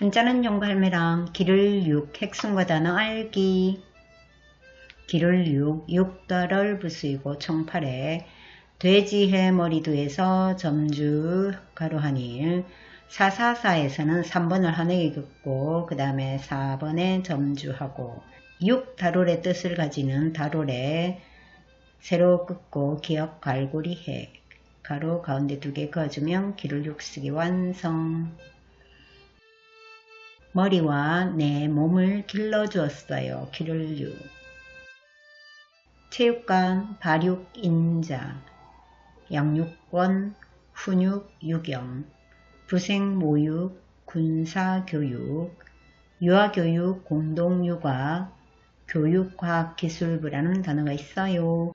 한자는 용발매랑 길을 6 핵순과 단어 알기. 길을 6 육달을 부수이고 총팔에 돼지해 머리두에서 점주 가로 한일. 444에서는 3번을 한획에 긋고 그 다음에 4번에 점주하고 6 다롤의 뜻을 가지는 다롤에 세로 긋고 기억 갈고리 해. 가로 가운데 두 개 그어주면 길을 6 쓰기 완성 머리와 내 몸을 길러주었어요. 길을 6 체육관, 발육, 인자, 양육권, 훈육, 유경, 부생, 모육, 군사 교육, 유아교육, 공동육아, 교육과학기술부라는 단어가 있어요.